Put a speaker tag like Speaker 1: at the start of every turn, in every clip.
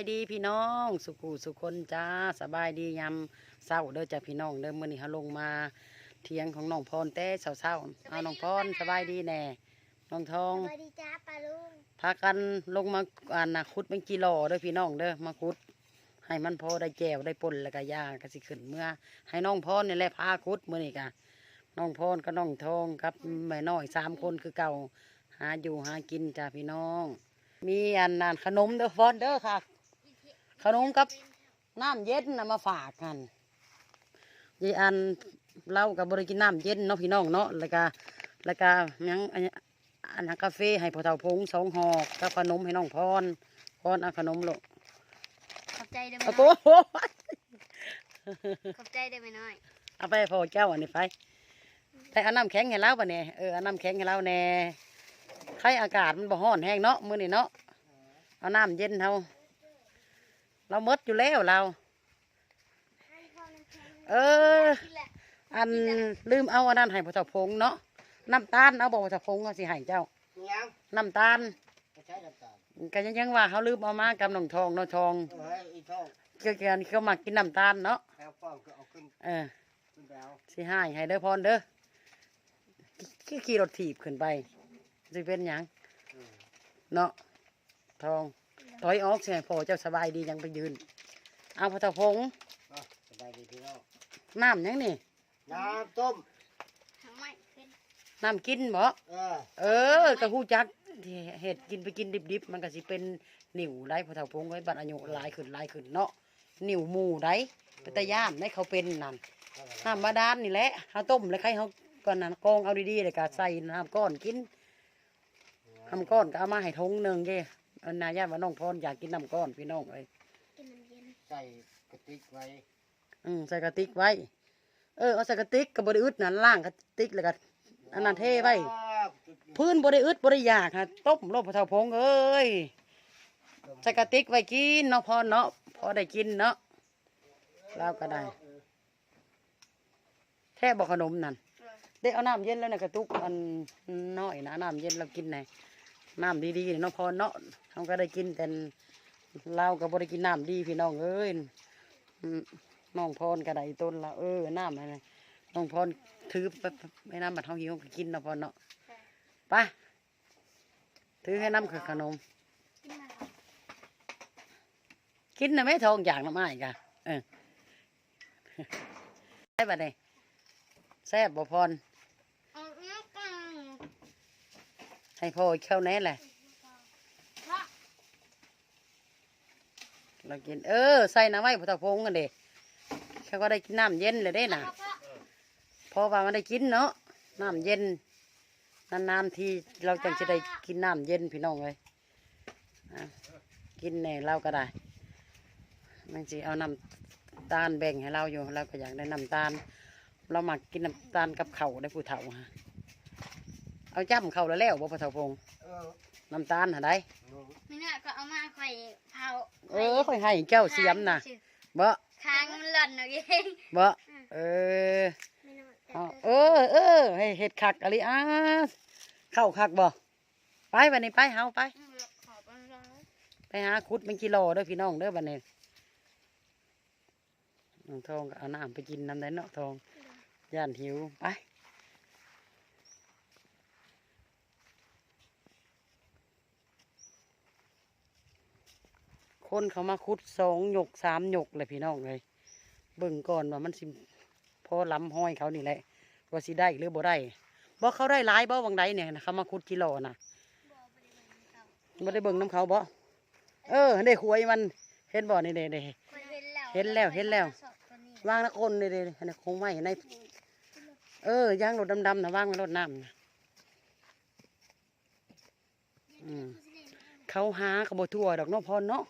Speaker 1: ายดีพี่น้อง สุขุสุคนจ้าสบายดียำเศร้าเด้อจ้าพี่น้องเด้อมื้อนี้เฮาลงมาเถียงของน้องพรแต่เศร้าๆเอาน้องพรสบายดีแน่น้องทอง
Speaker 2: สวัสดีจ้าปลาลุง
Speaker 1: พากันลงมาอ่านนะขุดเป็นกิโลเด้อพี่น้องเด้อมาขุด ให้มันพอได้แก้วได้ป่นแล้วก็ยาก็สิขึ้นเมื่อ ให้น้องพรนี่แหละพาขุดมื้อนี้กะน้องพรก็น้องทองครับแม่น้อยสามคนคือเก่าหาอยู่หากินจ้าพี่น้องมีอันนั้นขนมเด้อฟอนเด้อค่ะ ขนมกับน้ำเย็นนะมาฝากกันยีอันเรากับบริกินน้ำเย็นเนาะพี่น้องเนาะแล้วก็แล้วก็หยังอันอันนั้นกาแฟให้พ่อเฒ่าพงสองห่อกับขนมให้น้องพรพรเอาขนมลง
Speaker 2: ขอบใจได้ไหม
Speaker 1: เอา
Speaker 2: น้
Speaker 1: โก้
Speaker 2: อยขอบใจได้ไหมน้อย
Speaker 1: เอาไปให้พ่อเจ้าอันนี้ไปแต่เอาน้ำแข็งให้เราปะเนี่ยเออเอาน้ำแข็งให้เราแน่ใครอากาศมันบ่ร้อนแห้งเนาะมื้อนี้เนาะเอาน้ำเย็นเฮา เราหมดอยู่แล้วเรา เออ อันลืมเอาอันนั้นให้พ่อเจ้าพงเนาะน้ำตาลเอาบอกพ่อเจ้าพงเอาสิให้เจ้า
Speaker 3: ยัง
Speaker 1: น้ำตาล
Speaker 3: ไม่ใช่น้ำตาล
Speaker 1: ก็ยังยังว่าเขาลืมเอามากับน้องทองน้องทอง
Speaker 3: เออให้อีท่อง
Speaker 1: เกี่ยวกับเขามากินน้ำตาลเนาะ
Speaker 3: แถวป้องก็เอาขึ้น
Speaker 1: เออ
Speaker 3: ขึ้นไปเอา
Speaker 1: สิให้ให้เด้อพรเด้อขี่ขี่รถถีบขึ้นไปสิเป็นหยัง
Speaker 3: เออ
Speaker 1: เนาะทอง ถอยออกเสียพ่อเจ้าสบายดียังไปยืน เอาพ่อเจ้าพง
Speaker 3: อะสบายดีพี่น้อง
Speaker 1: น้ำหยังนี่
Speaker 3: น้ำต้ม
Speaker 2: ทำไมขึ้น
Speaker 1: น้ำกินบ่
Speaker 3: เออ
Speaker 1: เออกระหูจักที่เห็ดกินไปกินดิบๆมันก็สิเป็นนิ่วไรพอเท่าพงไว้บัดอายุหลายขึ้นหลายขึ้นเนาะนิ่วหมูไรเป็นตะย่านได้เขาเป็นนั่นน้ำบาดาลนี่แหละเขาต้มแล้วใครเขาก่อนนั้นกรองเอาดีๆเลยก็ใส่น้ำก้อนกินน้ำก้อนก็เอามาให้ทงหนึ่งเจ้ อันนายาว่าน้องพรอยากกินน้ำก้อนพี่น้องเลย
Speaker 2: กินน้ำเย็น
Speaker 3: ใส่กระติกไว้
Speaker 1: อืมใส่กระติกไว้ เออเอาใส่กระติกกับบริอึดนั่นล่างกระติกแล้วก็อันนั้นเทไว้พื้นบริอึดบริยากฮะต้มโลบพอเท่าพงเอ้ยใส่กระติกไว้กินเนาะพอเนาะพอได้กินเนาะเราก็ได้แค่บอกขนมนั่นได้เอาน้ำเย็นแล้วนะกระตุกอันน้อยนะน้ำเย็นเรากินไงน้ น้ำดีๆเนาะพอเนาะเราก็ได้กินแต่เราก็บ่ได้กินน้ำดีพี่น้องเอ้ยมน้องพรก็ได้ต้นละเออน้ำอะไรน้องพรถือไปไปน้ำบัดเฮาหิวก็กินเนาะพอเนาะไปถือให้น้ำคือขนม
Speaker 2: กินม
Speaker 1: กินนะไม่ทองอย่างน้ำอ้กะเออใช่ปะเนี่ยแซ่บบ่พร
Speaker 2: เอาเนื้อกัน
Speaker 1: ให้พ่อเข้าแน่แหละ
Speaker 2: เรา
Speaker 1: กินเออใส่น้ำไว้พอตะพงกันเด็เขาก็ได้กินน้ำเย็นเลยได้น่ะ
Speaker 2: พ
Speaker 1: อว่ามันได้กินเนาะน้ำเย็นนานๆทีเราจังจะได้กินน้ำเย็นพี่น้องเลยกินแน่เราก็ได้มันสิเอาน้ำตาลแบ่งให้เราอยู่เราก็อยากได้น้ำตาล เรามักกินน้ำตาลกับเข้าได้ผู้เฒ่าฮะ เอาจ้ำข้าวแล้วแล้วบ่พอเฒ่าพง
Speaker 3: เออ
Speaker 1: น้ำตาลหาได้
Speaker 2: ไม่น่าก็เอามาไข่เผา
Speaker 1: เออค่อยให้เจ้าเสียมน่ะบ่
Speaker 2: คางมันหล่นเอาเอง
Speaker 1: บ่เออ
Speaker 2: ไม่น่า
Speaker 1: เอาเออเออให้เห็ดคักอะไรอะเข้าคักบ่ไปบันนี้ไปเฮาไป
Speaker 2: ขอบคุณครับ
Speaker 1: ไปหาคุดเป็นกิโลเด้อพี่น้องเด้อบันนี้น้องทองก็เอาน้ำไปกินน้ำได้เนาะทองย่านหิวไป คนเขามาคุดสองหยกสามหยกเลยพี่น้องเลยเบิ่งก่อนว่ามันสิพอล้ำห้อยเขานี่แหละว่าสิได้หรือบ่ได้บ่เขาได้หลายบ่วังใดเนี่ยนะเขามาคุดกิโลน่ะบ่ได้เบิ่งน้ำเขาบ่เออได้หวยมันเห็นบ่นี่เด้เด้เห็นแล้วเห็นแล้ววางนะคนเด้เด้อันนี้คงไว้ในเออยางรถดำๆนะวางไว้รถน้ำนะอืมเขาหาเขาบ่ทั่วดอกเนาะพอเนาะ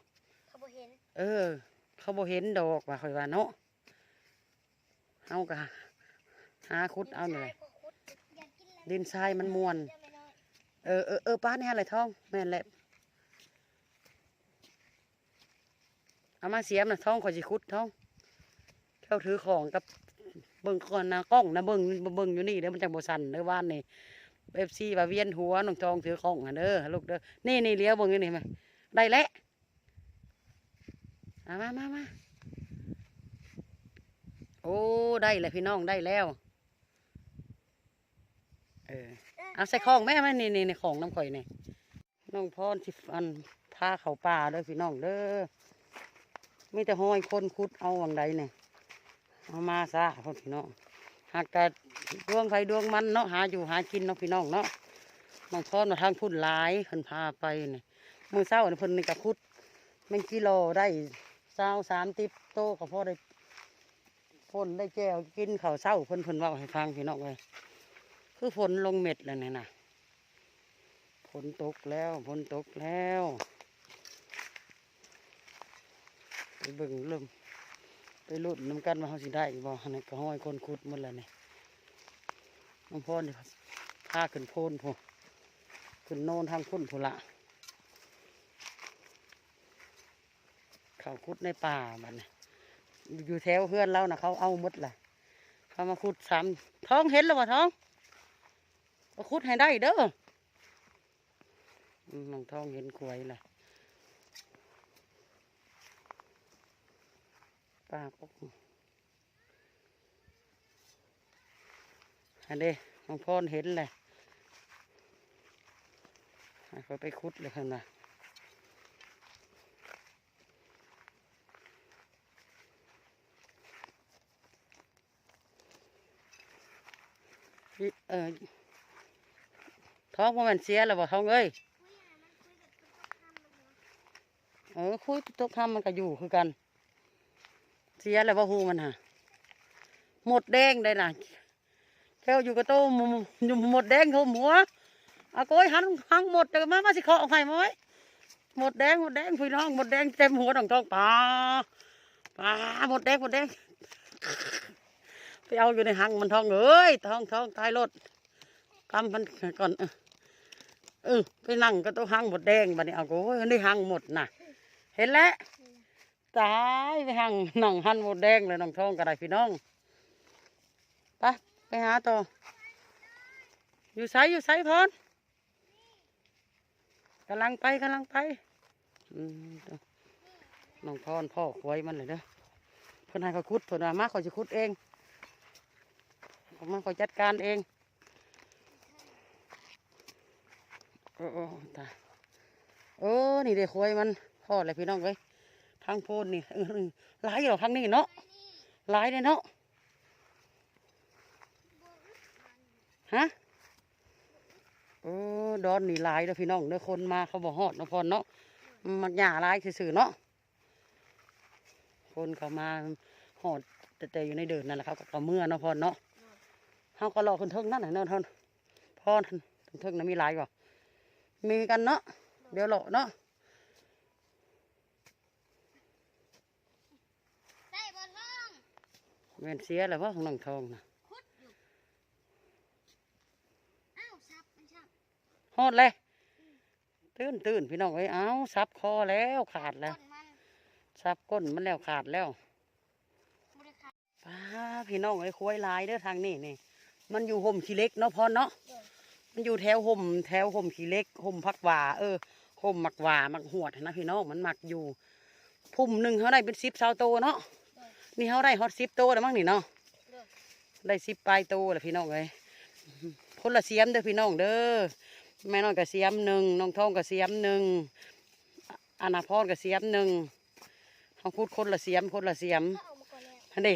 Speaker 2: เอ
Speaker 1: อ เขาบ่เห็นดอกว่าคอยว่าเนาะเฮาก็หาคุดเอาหน่อยดินทรายมันมวน
Speaker 2: ได้ไหมน้อย
Speaker 1: เออเออเออป้านี่อะไรท้อง แม่นแหละเอามาเสียมนะท้องขอยสิคุดท้องเข้าถือของกับเบิ่งก่อนนะกล้องนะเบิ่งเบิ่งอยู่นี่เด้อมันจังบ่สั่นเด้อว่านนี่เอฟซีว่าเวียนหัวน้องทองถือกล้องอะเด้อลูกเด้อนี่นี่เลี้ยวเบิ่งอยู่นี่ไหมได้แล้ว มามามามาโอ้ได้แล้วพี่น้องได้แล้วเออเอาใส่ของแม่มานี่นี่ในของน้ำข่อยนี่น้องพรสิอันพาเขาป่าเด้อพี่น้องเด้อมีแต่ห้อยคนคุดเอาวังใดเนี่ยเอามาซะพ่อพี่น้องหากแต่ดวงไฟดวงมันเนาะหาอยู่หากินเนาะพี่น้องเนาะน้องพรมาทางพุ่นหลายเพิ่นพาไปเนี่ยมือเศร้านี่เพิ่นนี่กะคุดแม่งกิโลได้ เศร้าสามติบโตก็พอได้พ่นได้แก้วกินข้าวเศร้าเพิ่นเพิ่นเว่าให้ฟังพี่น้องเลยคือฝนลงเม็ดแล้วเนี่ยนะฝนตกแล้วฝนตกแล้วไปเบิ่งเริ่มไปลุ้นน้ำกันว่าเขาสิได้บ่อันนี้ก็ห้อยคนขุดหมดแล้วนี่น้องพ่อนี่พาขึ้นโพนพูขึ้นโนนทางพุ่นพูละ เขาขุดในป่าบันอยู่แถวเพื่อนเรานะเขาเอามดแหละเขามาขุดซ้ำท้องเห็นแล้วบ่ท้องก็ขุดให้ได้เด้อมน้องท้องเห็นกล้วยแหละป้าก็อันเด้น้องพรเห็นเลยให้เขาไปขุดเลยนน่ะ เออท้องว่ามันเสียแล้วบ่ท้องเอ้ยเออคุยตกทำมันก็อยู่คือกัน เสียแล้วว่าหูมันฮะหมดแดงได้น่ะแค่อยู่กับโตหมอยู่หมดแดงเขาหัวอาโก้ยหันหังหมดเดี๋ยวมามาสิเคาะเอาไข่มาไว้หมดแดงหมดแดงพี่น้องหมดแดงเต็มหัวดองทองปลาปลาหมดแดงหมดแดง ไปเอาอยู่ในหังมันทองเอ้ยทองทองตายรถกำมันก่อนเออเอไปนั่งก็ต้องหังหมดแดงบัดนี้เอาโก้ยอันนี้หังหมดน่ะ เห็นแล้วตายไปหังหนังหันหมดแดงเลยน้องทองก็ได้พี่น้องไปไปหาต่ออยู่ไสอยู่ไสพรกำลังไปกำลังไปน้อน้องพรพ่อควยมันเลยเด้อเพิ่นให้เขาคุดเพิ่นว่ามาเขาจะคุดเอง เขามาเขาจัดการเองโอ้โอ้ตายเออนี่เด็กควยมันพ่ออะไรพี่น้องเอ้ยทางโพนนี่เออหลายอยู่ทางนี้เนาะหลายเลยเนาะฮะเออดอนนี่หลายแล้วพี่น้องเด้อคนมาเขาบอกฮอดเนาะพรเนาะมันหญ้าหลายซื่อเนาะคนเขามาฮอดแต่อยู่ในเดินนั่นแหละครับก็เมื่อเนาะพรเนาะ เฮาก็รอคนเทิงนั่นแหละเนาะทนพรคนเทิงน่ะมีหลายบ่มีกันเนาะเดี๋ยวโหลเนาะ
Speaker 2: ได้บนห้อง
Speaker 1: แม่นเสียแล้วว่าของน้องทองนะ
Speaker 2: คุดอยู่อ้าวซับมันซับ
Speaker 1: ฮอดเลยตื่นตื่นพี่น้องเอ้ยเอ้าซับคอแล้วขาดแล้ว
Speaker 2: ต้นมัน
Speaker 1: ซับก้นมันแล้วขาดแล้ว
Speaker 2: บริการ
Speaker 1: ป้าพี่น้องเอ้ยควายลายเด้อทางนี้นี่ มันอยู่ห่มขี้เหล็กเนาะพอเนาะมันอยู่แถวห่มแถวห่มขี้เหล็กห่มพักหว่าเออห่มหมักหว่าหมักหวดนะพี่น้องมันหมักอยู่พุ่มหนึ่งเขาได้เป็นสิบเสาโตเนาะนี่เขาได้ฮอตสิบโตแล้วมั้งนี่เนาะได้สิบปลายตัวแหละพี่น้องเอ้ยคนละเสียมเด้อพี่น้องเด้อแม่น้องก็เสียมหนึ่งน้องทองก็เสียมหนึ่งอานาพรก็เสียมหนึ่งเขาพูดคนละเสียมคนละเสียม
Speaker 2: ก็เอามาก่อนแล้ว
Speaker 1: ฮันเด้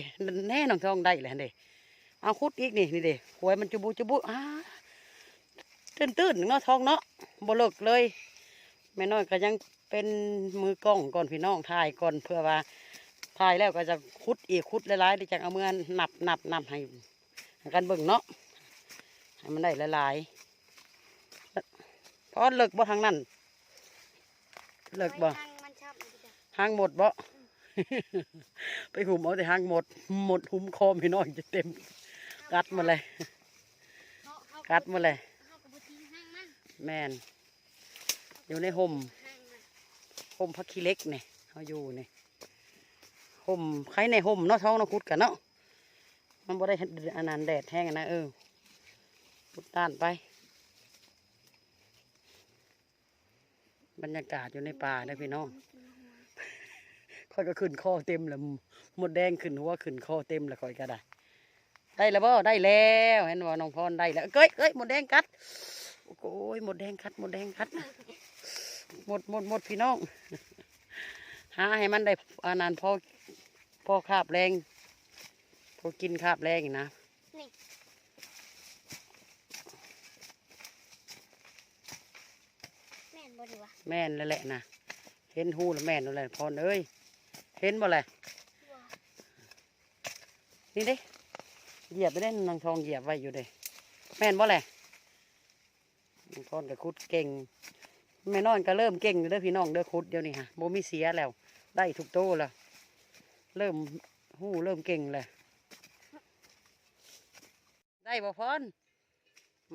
Speaker 1: แน่น้องทองได้เลยฮันเด้ เอาคุดอีกนี่นี่เด้หวยมันจุบุจุบุอ้าตื้นตื้นๆเนาะทองเนาะบ่เลิกเลยแม่น้อยก็ยังเป็นมือกล้องก่อนพี่น้องถ่ายก่อนเพื่อว่าถ่ายแล้วก็จะคุดอีกคุดหลายๆเดี๋ยวจะเอามือนับนับนับให้ให้กันเบิ่งเนาะให้มันได้หลายๆเพราะเลิกบ่ทางนั้นเลิกบ่
Speaker 2: ทางมันซับมันจะ
Speaker 1: หางหมดบ่ไปหุมเอาแต่หางหมด หมดหุมคอพี่น้อยจะเต็ม กัดหมาเลย
Speaker 2: เขาเขา
Speaker 1: กัดหมาเลย
Speaker 2: เขากระบุทิ้งห้างมัน
Speaker 1: แม่นอยู่ในห่ม
Speaker 2: ห้างมัน
Speaker 1: ห่มพักขี้เหล็กนี่เขาอยู่นี่ห่มใครในห่มเนาะท้องเนาะคุดกันเนาะมันบ่ได้อันนั้นแดดแห้งอะนะเออพุดต้านไปบรรยากาศอยู่ในป่าเด้อพี่น้องข่อยก็ขึ้นคอเต็มแล้วหมดแดงขึ้นหัวขึ้นคอเต็มแล้วข่อยก็ได้ ได้แล้วบ่ได้แล้วเห็นว่าน้องพรได้แล้วเก้ยเก้ยหมดแดงกัดโอ้ยหมดแดงกัดหมดแดงกัดหมดหมดหมดพี่น้องหาให้มันได้อานานพอพอคาบแรงพอกินคาบแรงอีกนะ
Speaker 2: นี่แม่นบ่ดีวะ
Speaker 1: แม่นแล้วแหละนะเห็นหูแล้วแม่นแล้วแหละพรเอ้ยเห็นบ่แหละ
Speaker 2: ว้า
Speaker 1: นี่เด้ เหยียบไปได้นางทองเหยียบไว้อยู่เด้แม่นบ่แหละนางพรก็คุดเก่งแม่นอนก็เริ่มเก่งอยู่เด้อพี่น้องเด้อคุดเดี๋ยวนี้ฮะโบมีเสียแล้ว ได้ทุกโตแล้วเริ่มหู้เริ่มเก่งเลยได้บ่พร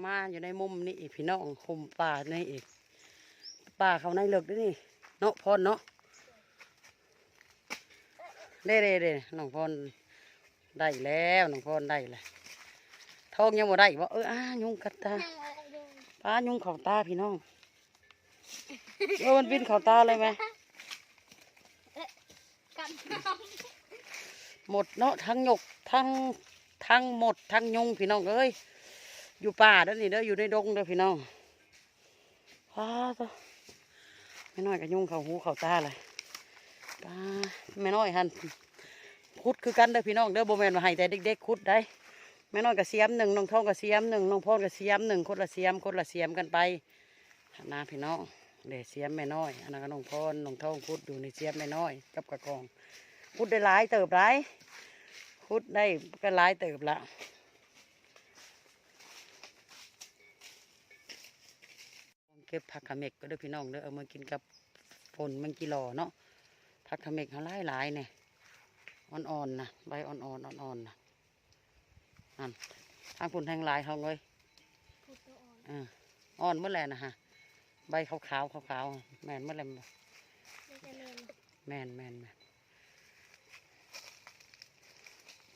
Speaker 1: มาอยู่ในมุมนี้อีกพี่น้องคุมป่าในอีกป่าเขาในเลิกเด้วยนี่เนาะพรเนาะเด้เด้เด้น้องพร ได้แล้วน้องพรได้แล้วทองยังบ่ได้บ่เอออ้ายุงกัดตาป้ายุงเข่าตาพี่น้องเออมันบินเข่าตาเลยไหมหมดเนาะทั้งหยกทั้งทั้งหมดทั้งยุงพี่น้องเอ้ยอยู่ป่าด้อนี่เด้ออยู่ในดงเด้อพี่น้องป้าตัวไม่น้อยกับยุงเข่าหูเข่าตาเลยป้าไม่น้อยหัน คุดคือกันเด้อพี่น้องเด้อโบแมนมาให้แต่เด็กๆคุดได้แม่น้อยกับเสียมหนึ่งน้องทองกับเสียมหนึ่งน้องพรกับเสียมหนึ่งคนละเสียมคนละเสียมกันไปหนาพี่น้องเดี๋ยวเสียมแม่น้อยอันนั้นก็น้องพรน้องทองคุดอยู่ในเสียมแม่น้อย กับกระกองคุดได้หลายเติบหลายคุดได้ก็หลายเติบละเก็บผักขเมกก็เด้อพี่น้องเด้อเอามากินกับฝนมันกี่หล่อเนาะผักขเมกเขาหลายหลายเนี่ย อ่อนๆนะใบอ่อนๆอ่อนๆนะนั่นทางฝนแทงหลายเขาเลยำ
Speaker 2: พูดตัวอ่อน
Speaker 1: อ่าอ่อนเมื่อไรนะฮะใบขาวๆขาวๆแม่นเมื่อไร
Speaker 2: ไม่จะเล่น
Speaker 1: แม่นแม่นแม่น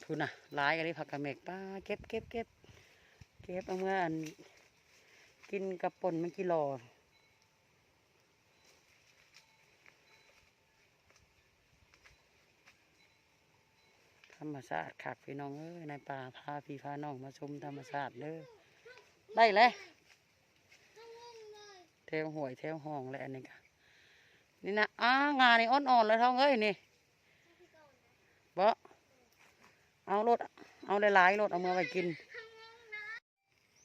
Speaker 1: ทุนน่ะหลายกันเลยผักกะเมกป้าเก็บเก็บเก็บเก็บเอาเมื่ออันกินกับป่นมันกิโลธ รรมชาติคักพี่น้องเอ้ยในป่าพาพี่พาน้องมาชมธรรมชาติเด้อได้เลยเทวหวยเทวห้องเลยอันนี้ค่ะนี่นะอ้างานนี่อ่อนๆเลยท้องเอ้ยนี่บ่เอารถเอาหลายๆรถเอามาไปกิน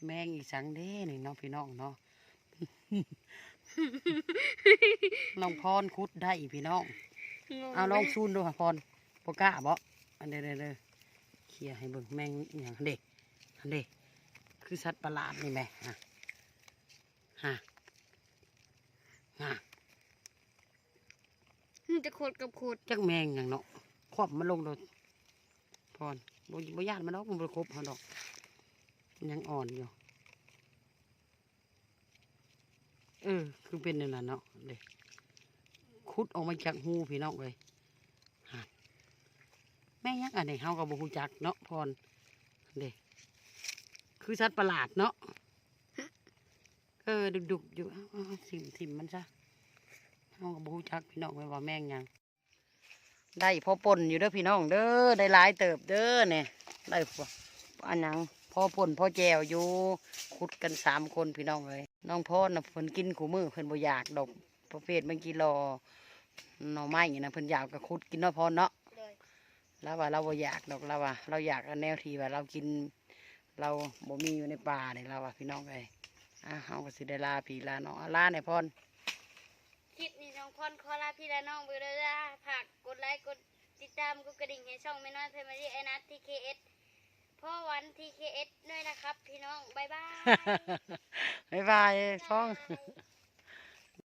Speaker 1: แมงอีสังเด้นี่น้องพี่น้องเนาะน้องพรคุดได้พี่น้อง เอาลองซูนดูค่ะพรปก้าบ่ อันเด้อเด้อเด้อเคลียร์ให้เบิ่งแมงอหย่างเด็กอันเด็กคือสัตว์ประหลาดนี่แหม่ฮะฮะฮะ
Speaker 2: มันจะโคตรกับโคตร
Speaker 1: จักแมงอย่างเนาะครอบมันลงโดดพรบ่บ่ย่านมันดอกมันบ่ครบเขาดอกมันยังอ่อนอยู่เออคือเป็นนั่นน่ะเนาะเด็กขุดออกมาจากหูพี่น้องเลยหาแม่ยังอันนี้เฮาก็บ่ฮู้จักเนาะพรเด็กคือสัตว์ประหลาดเนาะเออดุกๆอยู่เอาเอาเอาทิ่มทิ่มมันซะเฮาก็บ่ฮู้จักพี่น้องเลยว่าแม่งหยังได้พอป่นอยู่เด้อพี่น้องเด้อได้หลายเติบเด้อเนี่ยได้พออันหยังพอป่นพอแจวอยู่ขุดกันสามคนพี่น้องเลยน้องพ่อน่ะเพิ่นกินขู่มือเพิ่นบ่อยากดอกประเภทเมื่อกี้รอหน่อไม้นี่นะเพิ่นอยากก็ขุดกินเนาะพอเนาะ
Speaker 2: เลย
Speaker 1: แล้วว่าเราบ่อยากดอกเราว่า เราอยากอันแนวที่ว่าเรากิน เราบ่มีอยู่ในป่านี่เราว่าพี่น้องเอ้ยอะเฮาก็สิได้ลาพี่ลาน้องอะลาเนี่ยพร
Speaker 2: คลิปนี้น้องพรขอลาพี่และน้องไปเลยจ้าฝากกดไลค์กดติดตามกดกระดิ่งให้ช่องไม่น้อยเพมารีไอนัททีเคเอสพ่อวันทีเคเอสด้วยนะครับ พี่น้อง บ๊ายบาย
Speaker 1: บ๊ายบายฟ้อง
Speaker 2: บ๊ายบาย